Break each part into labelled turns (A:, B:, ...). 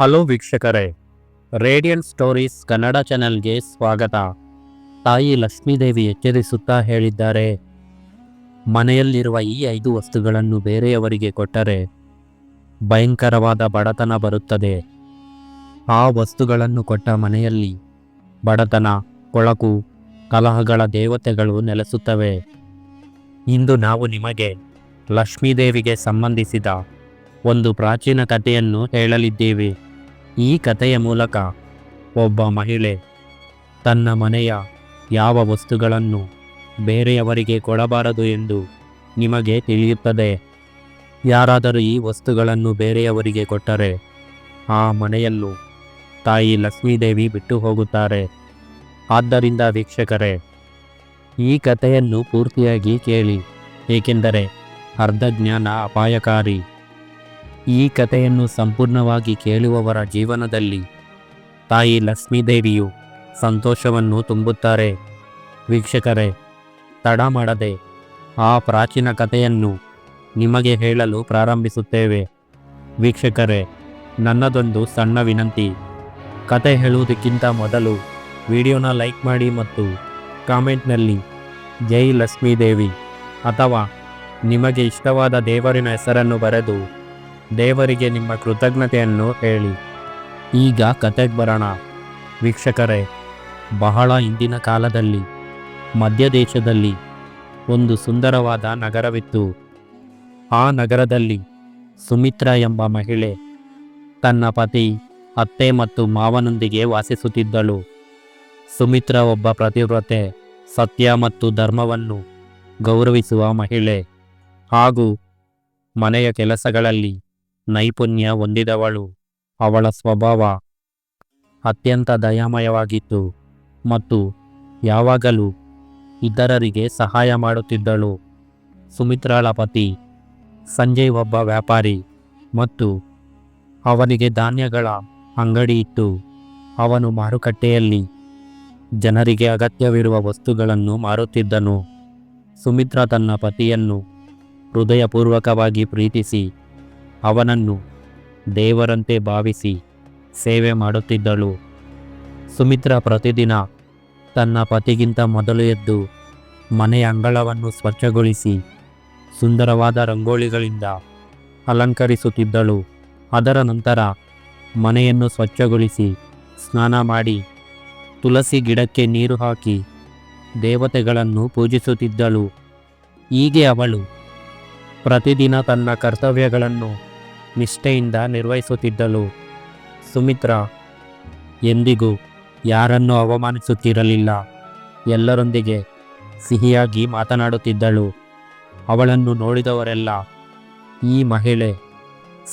A: Hello ವೀಕ್ಷಕರೇ, radiant stories Kannada ಚಾನೆಲ್ಗೆ ಸ್ವಾಗತ. ತಾಯಿ ಲಕ್ಷ್ಮೀದೇವಿ ಎಚ್ಚರಿಸುತ್ತಾ ಹೇಳಿದ್ದಾರೆ, ಮನೆಯಲ್ಲಿರುವ ಈ ಐದು ವಸ್ತುಗಳನ್ನು ಬೇರೆಯವರಿಗೆ ಕೊಟ್ಟರೆ ಭಯಂಕರವಾದ ಬಡತನ ಬರುತ್ತದೆ. ಆ ವಸ್ತುಗಳನ್ನು ಕೊಟ್ಟ ಮನೆಯಲ್ಲಿ ಬಡತನ, ಕೊಳಕು, ಕಲಹಗಳ ದೇವತೆಗಳು ನೆಲೆಸುತ್ತವೆ. ಇಂದು ನಾವು ನಿಮಗೆ ಲಕ್ಷ್ಮೀದೇವಿಗೆ ಸಂಬಂಧಿಸಿದ ಒಂದು ಪ್ರಾಚೀನ ಕಥೆಯನ್ನು ಹೇಳಲಿದ್ದೇವೆ. ಈ ಕಥೆಯ ಮೂಲಕ ಒಬ್ಬ ಮಹಿಳೆ ತನ್ನ ಮನೆಯ ಯಾವ ವಸ್ತುಗಳನ್ನು ಬೇರೆಯವರಿಗೆ ಕೊಡಬಾರದು ಎಂದು ನಿಮಗೆ ತಿಳಿಯುತ್ತದೆ. ಯಾರಾದರೂ ಈ ವಸ್ತುಗಳನ್ನು ಬೇರೆಯವರಿಗೆ ಕೊಟ್ಟರೆ ಆ ಮನೆಯಲ್ಲೂ ತಾಯಿ ಲಕ್ಷ್ಮೀದೇವಿ ಬಿಟ್ಟು ಹೋಗುತ್ತಾರೆ. ಆದ್ದರಿಂದ ವೀಕ್ಷಕರೇ, ಈ ಕಥೆಯನ್ನು ಪೂರ್ತಿಯಾಗಿ ಕೇಳಿ, ಏಕೆಂದರೆ ಅರ್ಧ ಜ್ಞಾನ ಅಪಾಯಕಾರಿ. ಈ ಕಥೆಯನ್ನು ಸಂಪೂರ್ಣವಾಗಿ ಕೇಳುವವರ ಜೀವನದಲ್ಲಿ. ತಾಯಿ ಲಕ್ಷ್ಮೀದೇವಿಯು ಸಂತೋಷವನ್ನು ತುಂಬುತ್ತಾರೆ. ವೀಕ್ಷಕರೇ, ತಡ ಮಾಡದೆ ಆ ಪ್ರಾಚೀನ ಕಥೆಯನ್ನು ನಿಮಗೆ ಹೇಳಲು ಪ್ರಾರಂಭಿಸುತ್ತೇವೆ. ವೀಕ್ಷಕರೇ, ನನ್ನದೊಂದು ಸಣ್ಣ ವಿನಂತಿ. ಕತೆ ಹೇಳುವುದಕ್ಕಿಂತ ಮೊದಲು ವಿಡಿಯೋನ ಲೈಕ್ ಮಾಡಿ ಮತ್ತು ಕಾಮೆಂಟ್ನಲ್ಲಿ ಜೈ ಲಕ್ಷ್ಮೀದೇವಿ ಅಥವಾ ನಿಮಗೆ ಇಷ್ಟವಾದ ದೇವರಿನ ಹೆಸರನ್ನು ಬರೆದು ದೇವರಿಗೆ ನಿಮ್ಮ ಕೃತಜ್ಞತೆಯನ್ನು ಹೇಳಿ. ಈಗ ಕತೆಗೆ ಬರೋಣ. ವೀಕ್ಷಕರೇ, ಬಹಳ ಹಿಂದಿನ ಕಾಲದಲ್ಲಿ, ಮಧ್ಯದೇಶದಲ್ಲಿ ಒಂದು ಸುಂದರವಾದ ನಗರವಿತ್ತು. ಆ ನಗರದಲ್ಲಿ ಸುಮಿತ್ರಾ ಎಂಬ ಮಹಿಳೆ ತನ್ನ ಪತಿ, ಅತ್ತೆ ಮತ್ತು ಮಾವನೊಂದಿಗೆ ವಾಸಿಸುತ್ತಿದ್ದಳು. ಸುಮಿತ್ರ ಒಬ್ಬ ಪ್ರತಿವ್ರತೆ, ಸತ್ಯ ಮತ್ತು ಧರ್ಮವನ್ನು ಗೌರವಿಸುವ ಮಹಿಳೆ. ಹಾಗೂ ಮನೆಯ ಕೆಲಸಗಳಲ್ಲಿ ನೈಪುಣ್ಯ ಹೊಂದಿದವಳು. ಅವಳ ಸ್ವಭಾವ ಅತ್ಯಂತ ದಯಾಮಯವಾಗಿತ್ತು ಮತ್ತು ಯಾವಾಗಲೂ ಇತರರಿಗೆ ಸಹಾಯ ಮಾಡುತ್ತಿದ್ದಳು. ಸುಮಿತ್ರಾಳ ಪತಿ, ಸಂಜಯ್ ಒಬ್ಬ ವ್ಯಾಪಾರಿ ಮತ್ತು ಅವನಿಗೆ ಧಾನ್ಯಗಳ ಅಂಗಡಿ ಇತ್ತು. ಅವನು ಮಾರುಕಟ್ಟೆಯಲ್ಲಿ ಜನರಿಗೆ ಅಗತ್ಯವಿರುವ ವಸ್ತುಗಳನ್ನು ಮಾರುತ್ತಿದ್ದನು. ಸುಮಿತ್ರಾ ತನ್ನ ಪತಿಯನ್ನು ಹೃದಯಪೂರ್ವಕವಾಗಿ ಪ್ರೀತಿಸಿ ಅವನನ್ನು ದೇವರಂತೆ ಭಾವಿಸಿ ಸೇವೆ ಮಾಡುತ್ತಿದ್ದಳು. ಸುಮಿತ್ರಾ ಪ್ರತಿದಿನ ತನ್ನ ಪತಿಗಿಂತ ಮೊದಲು ಎದ್ದು ಮನೆಯ ಅಂಗಳವನ್ನು ಸ್ವಚ್ಛಗೊಳಿಸಿ ಸುಂದರವಾದ ರಂಗೋಲಿಗಳಿಂದ ಅಲಂಕರಿಸುತ್ತಿದ್ದಳು. ಅದರ ನಂತರ ಮನೆಯನ್ನು ಸ್ವಚ್ಛಗೊಳಿಸಿ ಸ್ನಾನ ಮಾಡಿ ತುಳಸಿ ಗಿಡಕ್ಕೆ ನೀರು ಹಾಕಿ ದೇವತೆಗಳನ್ನು ಪೂಜಿಸುತ್ತಿದ್ದಳು. ಹೀಗೆ ಅವಳು ಪ್ರತಿದಿನ ತನ್ನ ಕರ್ತವ್ಯಗಳನ್ನು ನಿಷ್ಠೆಯಿಂದ ನಿರ್ವಹಿಸುತ್ತಿದ್ದಳು. ಸುಮಿತ್ರ, ಎಂದಿಗೂ ಯಾರನ್ನೂ ಅವಮಾನಿಸುತ್ತಿರಲಿಲ್ಲ. ಎಲ್ಲರೊಂದಿಗೆ ಸಿಹಿಯಾಗಿ ಮಾತನಾಡುತ್ತಿದ್ದಳು. ಅವಳನ್ನು ನೋಡಿದವರೆಲ್ಲ, ಈ ಮಹಿಳೆ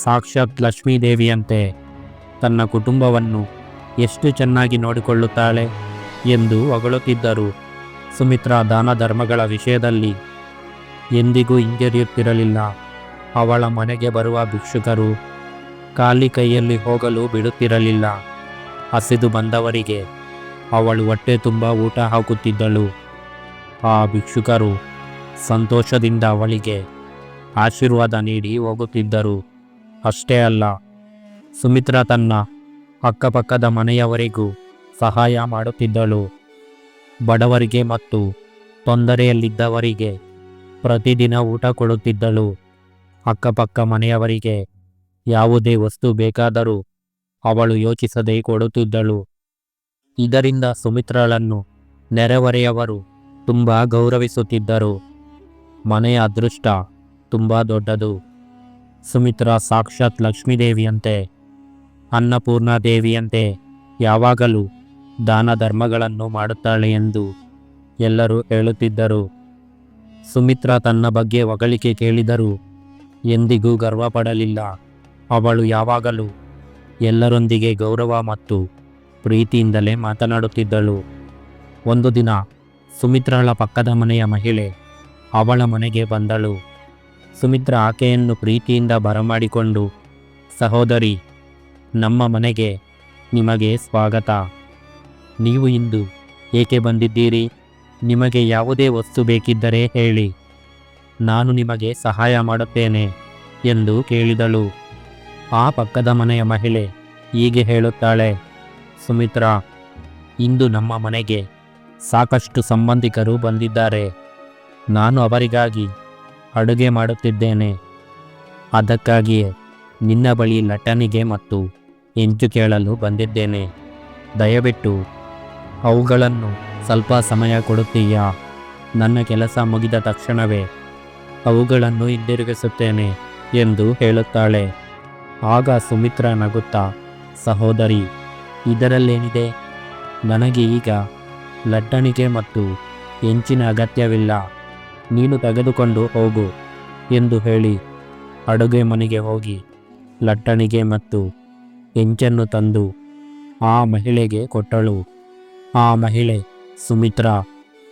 A: ಸಾಕ್ಷಾತ್ ಲಕ್ಷ್ಮೀದೇವಿಯಂತೆ, ತನ್ನ ಕುಟುಂಬವನ್ನು ಎಷ್ಟು ಚೆನ್ನಾಗಿ ನೋಡಿಕೊಳ್ಳುತ್ತಾಳೆ ಎಂದು ಹೊಗಳುತ್ತಿದ್ದರು. ಸುಮಿತ್ರಾ ದಾನ ಧರ್ಮಗಳ ವಿಷಯದಲ್ಲಿ ಎಂದಿಗೂ ಹಿಂಜರಿಯುತ್ತಿರಲಿಲ್ಲ. ಅವಳ ಮನೆಗೆ ಬರುವ ಭಿಕ್ಷುಕರು ಖಾಲಿ ಕೈಯಲ್ಲಿ ಹೋಗಲು ಬಿಡುತ್ತಿರಲಿಲ್ಲ. ಹಸಿದು ಬಂದವರಿಗೆ ಅವಳು ಹೊಟ್ಟೆ ತುಂಬ ಊಟ ಹಾಕುತ್ತಿದ್ದಳು. ಆ ಭಿಕ್ಷುಕರು ಸಂತೋಷದಿಂದ ಅವಳಿಗೆ ಆಶೀರ್ವಾದ ನೀಡಿ ಹೋಗುತ್ತಿದ್ದರು. ಅಷ್ಟೇ ಅಲ್ಲ, ಸುಮಿತ್ರಾ ತನ್ನ ಅಕ್ಕಪಕ್ಕದ ಮನೆಯವರಿಗೂ ಸಹಾಯ ಮಾಡುತ್ತಿದ್ದಳು. ಬಡವರಿಗೆ ಮತ್ತು ತೊಂದರೆಯಲ್ಲಿದ್ದವರಿಗೆ ಪ್ರತಿದಿನ ಊಟ ಕೊಡುತ್ತಿದ್ದಳು. ಅಕ್ಕಪಕ್ಕ ಮನೆಯವರಿಗೆ ಯಾವುದೇ ವಸ್ತು ಬೇಕಾದರೂ ಅವಳು ಯೋಚಿಸದೆ ಕೊಡುತ್ತಿದ್ದಳು. ಇದರಿಂದ ಸುಮಿತ್ರಳನ್ನು ನೆರೆಹೊರೆಯವರು ತುಂಬ ಗೌರವಿಸುತ್ತಿದ್ದರು. ಮನೆಯ ಅದೃಷ್ಟ ತುಂಬ ದೊಡ್ಡದು. ಸುಮಿತ್ರಾ ಸಾಕ್ಷಾತ್ ಲಕ್ಷ್ಮೀದೇವಿಯಂತೆ ಅನ್ನಪೂರ್ಣ ದೇವಿಯಂತೆ ಯಾವಾಗಲೂ ದಾನ ಧರ್ಮಗಳನ್ನು ಮಾಡುತ್ತಾಳೆ ಎಂದು ಎಲ್ಲರೂ ಹೇಳುತ್ತಿದ್ದರು. ಸುಮಿತ್ರಾ ತನ್ನ ಬಗ್ಗೆ ಹೊಗಳಿಕೆ ಕೇಳಿದರೂ ಎಂದಿಗೂ ಗರ್ವಪಡಲಿಲ್ಲ. ಅವಳು ಯಾವಾಗಲೂ ಎಲ್ಲರೊಂದಿಗೆ ಗೌರವ ಮತ್ತು ಪ್ರೀತಿಯಿಂದಲೇ ಮಾತನಾಡುತ್ತಿದ್ದಳು. ಒಂದು ದಿನ ಸುಮಿತ್ರಾಳ ಪಕ್ಕದ ಮನೆಯ ಮಹಿಳೆ ಅವಳ ಮನೆಗೆ ಬಂದಳು. ಸುಮಿತ್ರ ಆಕೆಯನ್ನು ಪ್ರೀತಿಯಿಂದ ಬರಮಾಡಿಕೊಂಡು, ಸಹೋದರಿ, ನಮ್ಮ ಮನೆಗೆ ನಿಮಗೆ ಸ್ವಾಗತ. ನೀವು ಇಂದು ಏಕೆ ಬಂದಿದ್ದೀರಿ? ನಿಮಗೆ ಯಾವುದೇ ವಸ್ತು ಬೇಕಿದ್ದರೆ ಹೇಳಿ. ನಾನು ನಿಮಗೆ ಸಹಾಯ ಮಾಡುತ್ತೇನೆ ಎಂದು ಕೇಳಿದಳು. ಆ ಪಕ್ಕದ ಮನೆಯ ಮಹಿಳೆ ಹೀಗೆ ಹೇಳುತ್ತಾಳೆ, ಸುಮಿತ್ರಾ, ಇಂದು ನಮ್ಮ ಮನೆಗೆ ಸಾಕಷ್ಟು ಸಂಬಂಧಿಕರು ಬಂದಿದ್ದಾರೆ. ನಾನು ಅವರಿಗಾಗಿ ಅಡುಗೆ ಮಾಡುತ್ತಿದ್ದೇನೆ. ಅದಕ್ಕಾಗಿಯೇ ನಿನ್ನ ಬಳಿ ನಟನಿಗೆ ಮತ್ತು ಹೆಂಚು ಕೇಳಲು ಬಂದಿದ್ದೇನೆ. ದಯವಿಟ್ಟು ಅವುಗಳನ್ನು ಸ್ವಲ್ಪ ಸಮಯ ಕೊಡುತ್ತೀಯಾ? ನನ್ನ ಕೆಲಸ ಮುಗಿದ ತಕ್ಷಣವೇ ಅವುಗಳನ್ನು ಹಿಂದಿರುಗಿಸುತ್ತೇನೆ ಎಂದು ಹೇಳುತ್ತಾಳೆ. ಆಗ ಸುಮಿತ್ರ ನಗುತ್ತಾ, ಸಹೋದರಿ, ಇದರಲ್ಲೇನಿದೆ? ನನಗೆ ಈಗ ಲಟ್ಟಣಿಗೆ ಮತ್ತು ಹೆಂಚಿನ ಅಗತ್ಯವಿಲ್ಲ. ನೀನು ತೆಗೆದುಕೊಂಡು ಹೋಗು ಎಂದು ಹೇಳಿ ಅಡುಗೆ ಮನೆಗೆ ಹೋಗಿ ಲಟ್ಟಣಿಗೆ ಮತ್ತು ಹೆಂಚನ್ನು ತಂದು ಆ ಮಹಿಳೆಗೆ ಕೊಟ್ಟಳು. ಆ ಮಹಿಳೆ, ಸುಮಿತ್ರ,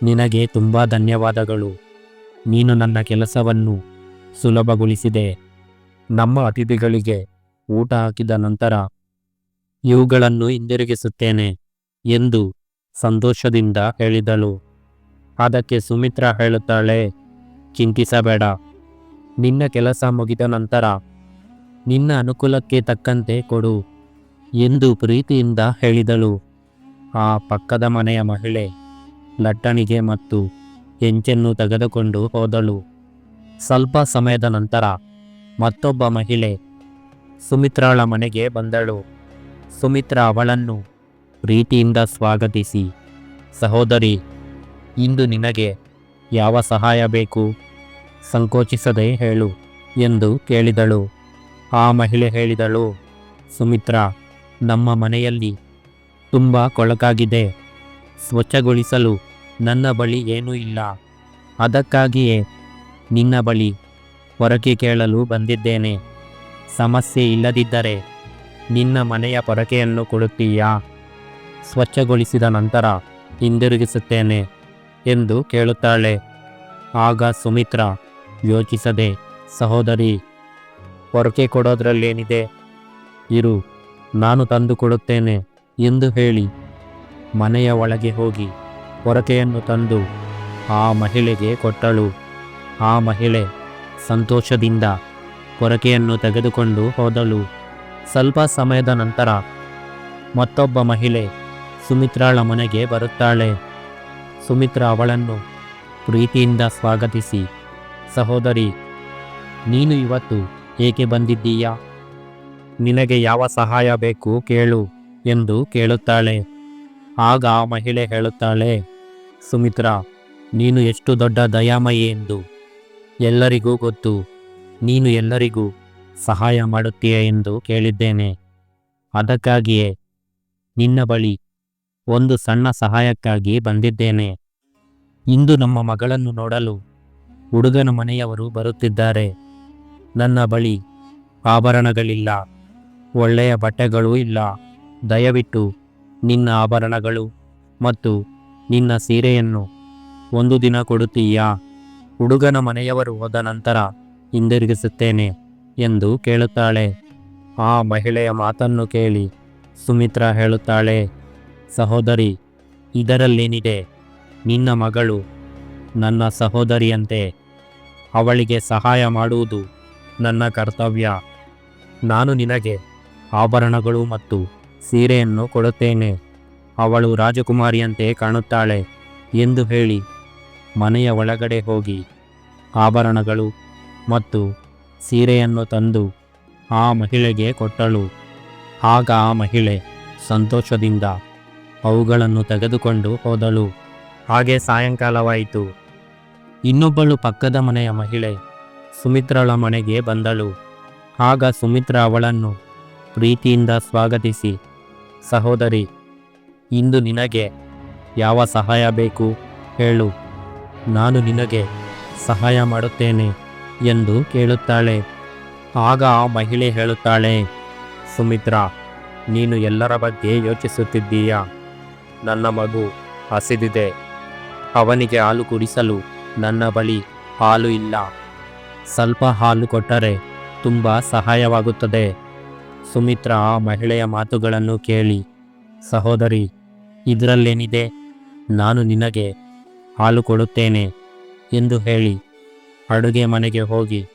A: ನಿನಗೆ ತುಂಬ ಧನ್ಯವಾದಗಳು. ನೀನು ನನ್ನ ಕೆಲಸವನ್ನು ಸುಲಭಗೊಳಿಸಿದೆ. ನಮ್ಮ ಅತಿಥಿಗಳಿಗೆ ಊಟ ಹಾಕಿದ ನಂತರ ಇವುಗಳನ್ನು ಹಿಂದಿರುಗಿಸುತ್ತೇನೆ ಎಂದು ಸಂತೋಷದಿಂದ ಹೇಳಿದಳು. ಅದಕ್ಕೆ ಸುಮಿತ್ರ ಹೇಳುತ್ತಾಳೆ, ಚಿಂತಿಸಬೇಡ. ನಿನ್ನ ಕೆಲಸ ಮುಗಿದ ನಂತರ ನಿನ್ನ ಅನುಕೂಲಕ್ಕೆ ತಕ್ಕಂತೆ ಕೊಡು ಎಂದು ಪ್ರೀತಿಯಿಂದ ಹೇಳಿದಳು. ಆ ಪಕ್ಕದ ಮನೆಯ ಮಹಿಳೆ ಲಟ್ಟಣಿಗೆ ಮತ್ತು ಹೆಂಚನ್ನು ತೆಗೆದುಕೊಂಡು ಹೋದಳು. ಸ್ವಲ್ಪ ಸಮಯದ ನಂತರ ಮತ್ತೊಬ್ಬ ಮಹಿಳೆ ಸುಮಿತ್ರಾಳ ಮನೆಗೆ ಬಂದಳು. ಸುಮಿತ್ರ ಅವಳನ್ನು ಪ್ರೀತಿಯಿಂದ ಸ್ವಾಗತಿಸಿ, ಸಹೋದರಿ, ಇಂದು ನಿನಗೆ ಯಾವ ಸಹಾಯ ಬೇಕು? ಸಂಕೋಚಿಸದೆ ಹೇಳು ಎಂದು ಕೇಳಿದಳು. ಆ ಮಹಿಳೆ ಹೇಳಿದಳು, ಸುಮಿತ್ರ, ನಮ್ಮ ಮನೆಯಲ್ಲಿ ತುಂಬ ಕೊಳಕಾಗಿದೆ. ಸ್ವಚ್ಛಗೊಳಿಸಲು ನನ್ನ ಬಳಿ ಏನೂ ಇಲ್ಲ. ಅದಕ್ಕಾಗಿಯೇ ನಿನ್ನ ಬಳಿ ಹೊರಕೆ ಕೇಳಲು ಬಂದಿದ್ದೇನೆ. ಸಮಸ್ಯೆ ಇಲ್ಲದಿದ್ದರೆ ನಿನ್ನ ಮನೆಯ ಪೊರಕೆಯನ್ನು ಕೊಡುತ್ತೀಯಾ? ಸ್ವಚ್ಛಗೊಳಿಸಿದ ನಂತರ ಹಿಂದಿರುಗಿಸುತ್ತೇನೆ ಎಂದು ಕೇಳುತ್ತಾಳೆ. ಆಗ ಸುಮಿತ್ರ ಯೋಚಿಸದೆ, ಸಹೋದರಿ, ಪೊರಕೆ ಕೊಡೋದ್ರಲ್ಲೇನಿದೆ? ಇರು, ನಾನು ತಂದು ಕೊಡುತ್ತೇನೆ ಎಂದು ಹೇಳಿ ಮನೆಯ ಒಳಗೆ ಹೋಗಿ ಪೊರಕೆಯನ್ನು ತಂದು ಆ ಮಹಿಳೆಗೆ ಕೊಟ್ಟಳು. ಆ ಮಹಿಳೆ ಸಂತೋಷದಿಂದ ಕೊರಕೆಯನ್ನು ತೆಗೆದುಕೊಂಡು ಹೋದಳು. ಸ್ವಲ್ಪ ಸಮಯದ ನಂತರ ಮತ್ತೊಬ್ಬ ಮಹಿಳೆ ಸುಮಿತ್ರಾಳ ಮನೆಗೆ ಬರುತ್ತಾಳೆ. ಸುಮಿತ್ರ ಅವಳನ್ನು ಪ್ರೀತಿಯಿಂದ ಸ್ವಾಗತಿಸಿ, ಸಹೋದರಿ, ನೀನು ಇವತ್ತು ಏಕೆ ಬಂದಿದ್ದೀಯಾ? ನಿನಗೆ ಯಾವ ಸಹಾಯ ಬೇಕು ಕೇಳು ಎಂದು ಕೇಳುತ್ತಾಳೆ. ಆಗ ಆ ಮಹಿಳೆ ಹೇಳುತ್ತಾಳೆ ಸುಮಿತ್ರ, ನೀನು ಎಷ್ಟು ದೊಡ್ಡ ದಯಾಮಯಿ ಎಂದು ಎಲ್ಲರಿಗೂ ಗೊತ್ತು. ನೀನು ಎಲ್ಲರಿಗೂ ಸಹಾಯ ಮಾಡುತ್ತೀಯ ಎಂದು ಕೇಳಿದ್ದೇನೆ. ಅದಕ್ಕಾಗಿಯೇ ನಿನ್ನ ಬಳಿ ಒಂದು ಸಣ್ಣ ಸಹಾಯಕ್ಕಾಗಿ ಬಂದಿದ್ದೇನೆ. ಇಂದು ನಮ್ಮ ಮಗಳನ್ನು ನೋಡಲು ಹುಡುಗನ ಮನೆಯವರು ಬರುತ್ತಿದ್ದಾರೆ. ನನ್ನ ಬಳಿ ಆಭರಣಗಳಿಲ್ಲ, ಒಳ್ಳೆಯ ಬಟ್ಟೆಗಳೂ ಇಲ್ಲ. ದಯವಿಟ್ಟು ನಿನ್ನ ಆಭರಣಗಳು ಮತ್ತು ನಿನ್ನ ಸೀರೆಯನ್ನು ಒಂದು ದಿನ ಕೊಡುತ್ತೀಯಾ? ಹುಡುಗನ ಮನೆಯವರು ಹೋದ ನಂತರ ಹಿಂದಿರುಗಿಸುತ್ತೇನೆ ಎಂದು ಕೇಳುತ್ತಾಳೆ. ಆ ಮಹಿಳೆಯ ಮಾತನ್ನು ಕೇಳಿ ಸುಮಿತ್ರ ಹೇಳುತ್ತಾಳೆ, ಸಹೋದರಿ, ಇದರಲ್ಲೇನಿದೆ? ನಿನ್ನ ಮಗಳು ನನ್ನ ಸಹೋದರಿಯಂತೆ. ಅವಳಿಗೆ ಸಹಾಯ ಮಾಡುವುದು ನನ್ನ ಕರ್ತವ್ಯ. ನಾನು ನಿನಗೆ ಆಭರಣಗಳು ಮತ್ತು ಸೀರೆಯನ್ನು ಕೊಡುತ್ತೇನೆ. ಅವಳು ರಾಜಕುಮಾರಿಯಂತೆ ಕಾಣುತ್ತಾಳೆ ಎಂದು ಹೇಳಿ ಮನೆಯ ಒಳಗಡೆ ಹೋಗಿ ಆಭರಣಗಳು ಮತ್ತು ಸೀರೆಯನ್ನು ತಂದು ಆ ಮಹಿಳೆಗೆ ಕೊಟ್ಟಳು. ಆಗ ಆ ಮಹಿಳೆ ಸಂತೋಷದಿಂದ ಅವುಗಳನ್ನು ತೆಗೆದುಕೊಂಡು ಹೋದಳು. ಹಾಗೆ ಸಾಯಂಕಾಲವಾಯಿತು. ಇನ್ನೊಬ್ಬಳು ಪಕ್ಕದ ಮನೆಯ ಮಹಿಳೆ ಸುಮಿತ್ರಳ ಮನೆಗೆ ಬಂದಳು. ಆಗ ಸುಮಿತ್ರ ಅವಳನ್ನು ಪ್ರೀತಿಯಿಂದ ಸ್ವಾಗತಿಸಿ, ಸಹೋದರಿ ಇಂದು ನಿನಗೆ ಯಾವ ಸಹಾಯ ಬೇಕು ಹೇಳು. ನಾನು ನಿನಗೆ ಸಹಾಯ ಮಾಡುತ್ತೇನೆ ಎಂದು ಕೇಳುತ್ತಾಳೆ. ಆಗ ಆ ಮಹಿಳೆ ಹೇಳುತ್ತಾಳೆ, ಸುಮಿತ್ರ, ನೀನು ಎಲ್ಲರ ಬಗ್ಗೆ ಯೋಚಿಸುತ್ತಿದ್ದೀಯಾ? ನನ್ನ ಮಗು ಹಸಿದಿದೆ. ಅವನಿಗೆ ಹಾಲು ಕುಡಿಸಲು ನನ್ನ ಬಳಿ ಹಾಲು ಇಲ್ಲ. ಸ್ವಲ್ಪ ಹಾಲು ಕೊಟ್ಟರೆ ತುಂಬ ಸಹಾಯವಾಗುತ್ತದೆ. ಸುಮಿತ್ರ ಆ ಮಹಿಳೆಯ ಮಾತುಗಳನ್ನು ಕೇಳಿ, ಸಹೋದರಿ ಇದರಲ್ಲೇನಿದೆ? ನಾನು ನಿನಗೆ ಹಾಲು ಕೊಡುತ್ತೇನೆ ಎಂದು ಹೇಳಿ ಅಡುಗೆ ಮನೆಗೆ ಹೋಗಿ